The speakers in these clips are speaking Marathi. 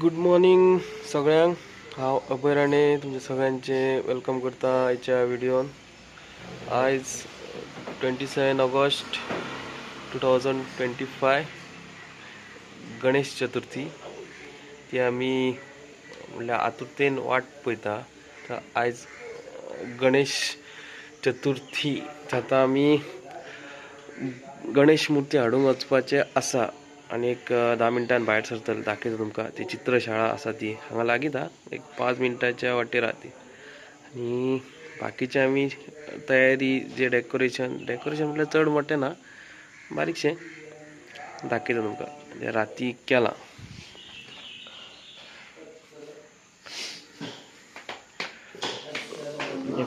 गुड मॉर्निंग सगळ्यांक. हांव अभय राणे तुमचे सगळ्यांचे वेलकम करता आयच्या व्हिडिओन आयज twenty seven August two thousand twenty five Ganesh Chaturthi. ती आमी म्हणल्यार आतुरतेन वाट पळयता. तर आयज गणेश चतुर्थी. जाता आमी गणेश मुर्ती हाडूंक वचपाचे आसा. आनी एक धा मिनटान भायर सरतले दाखयता तुमकां. ती चित्रशाळा आसा ती. हांगा लागीं हा एक पांच मिनटाच्या वाटेर आहा ती आनी बाकीचे आमी तयारी जे डेकोरेशन डेकोरेशन म्हटल्यार चड मोटें ना बारीकशें दाखयता तुमकां. म्हणजे राती केलां. हे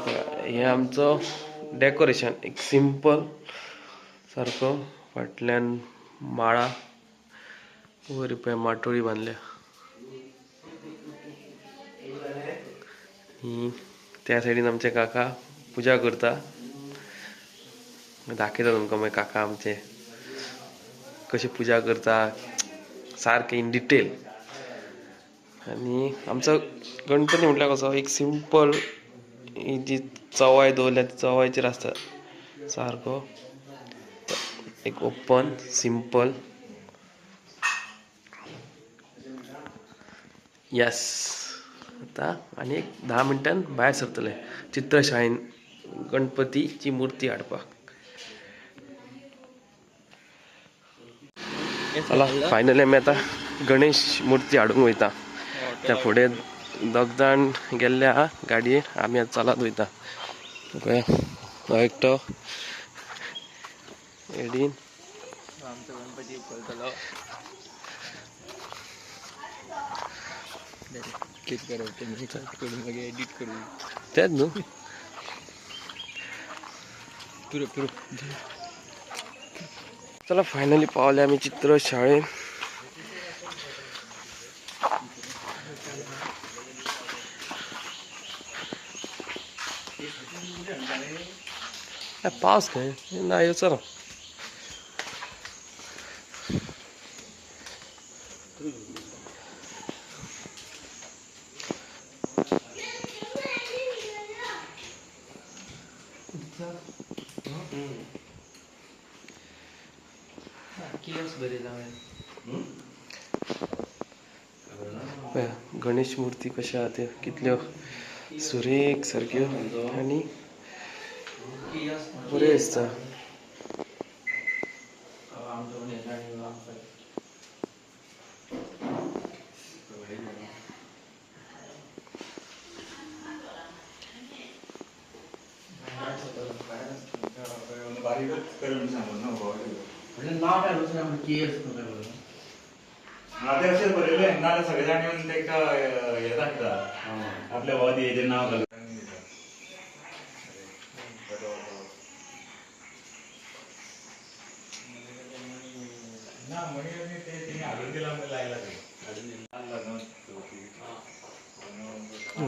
हे आमचो डेकोरेशन एक सिंपल सारको फाटल्यान माळा वरी पळय माटोळी बांदल्या त्या सायडीन आमचे काका पुजा करता. दाखयता तुमकां मागीर काका आमचे. कशी पुजा करता सारकें इन डिटेल आनी आमचो गणपती म्हटल्यार कसो एक सिंपल ही जी चवाय दवरल्या ती चवायचेर आसता सारको एक ओपन सिंपल यस आता आनी एक धा मिनटान भायर सरतले चित्रशाळेन गणपतीची मुर्ती हाडपाक चला फायनली आमी आतां गणेश मुर्ती हाडूंक वयता. त्या फुडें दोग जाण गेल्ले आहा गाडयेर आमी आतां चलत वयता एकटो. एडीन. पळतलो कित करप तेमी कट करून मागीर एडिट करून तेच न्हू पुरो पुरो चला फायनली पावले आमी चित्र शाळेन ए, पावस खंय ना यो चला पळया, गणेश मुर्ती कशा नाते असे बरेले. ना सगळे जाण येऊन तेका हे दाखता आपल्या वादी हेजे नाव घालून ना म्हणजे ते तिने हाडून दिला म्हणजे लायला ते. हाडून दिला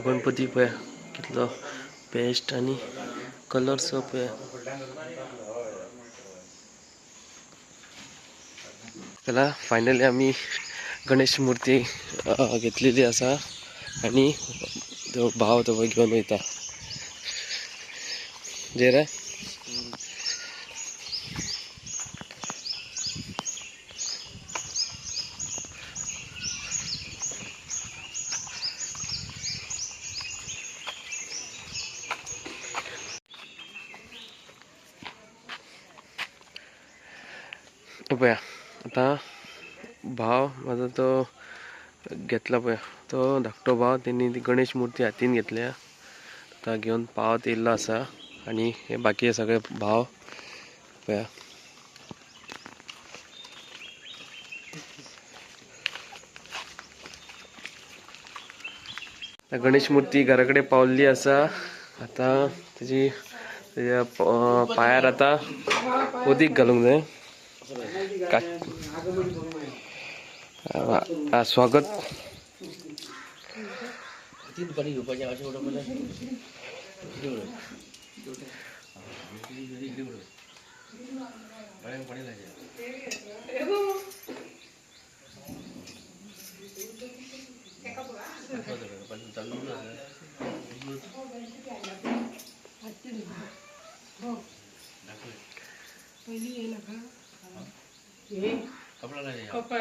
गणपती पळया कितलो बेस्ट आनी कलर्स पळया चला फायनली आमी गणेश मुर्ती घेतलेली आसा आनी तो भाव तो घेऊन घेवन वयता जे रे हे आतां भाव म्हाजो तो घेतला पळय तो धाकटो भाव तेणी ती गणेश मुर्ती हातीन घेतल्या. आता घेवन पावत येयल्लो आसा आनी हे बाकी सगळे भाव पळया गणेश मुर्ती घरा कडेन पावल्ली आसा आतां तेजी तेज्या पांयार आतां उदीक घालूंक जाय. આ સ્વાગત. ભણેલા છે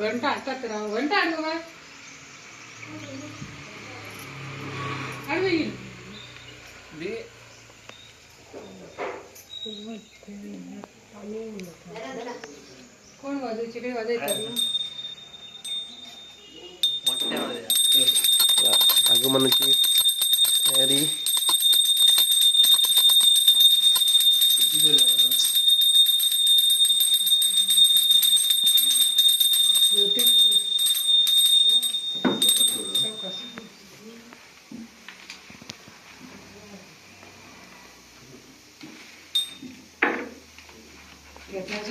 घंटा हातात राव घंटा आणू कोण वाजू चिकडे वाजायचं आगमनाची तयारी.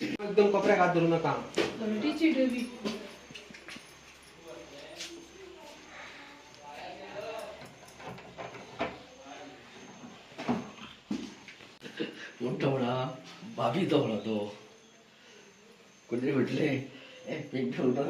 एकदम कपड्यात हात धरू नका. मोठा म्हणा बाबीचा म्हणा तो. कुठे म्हटले पेंट होता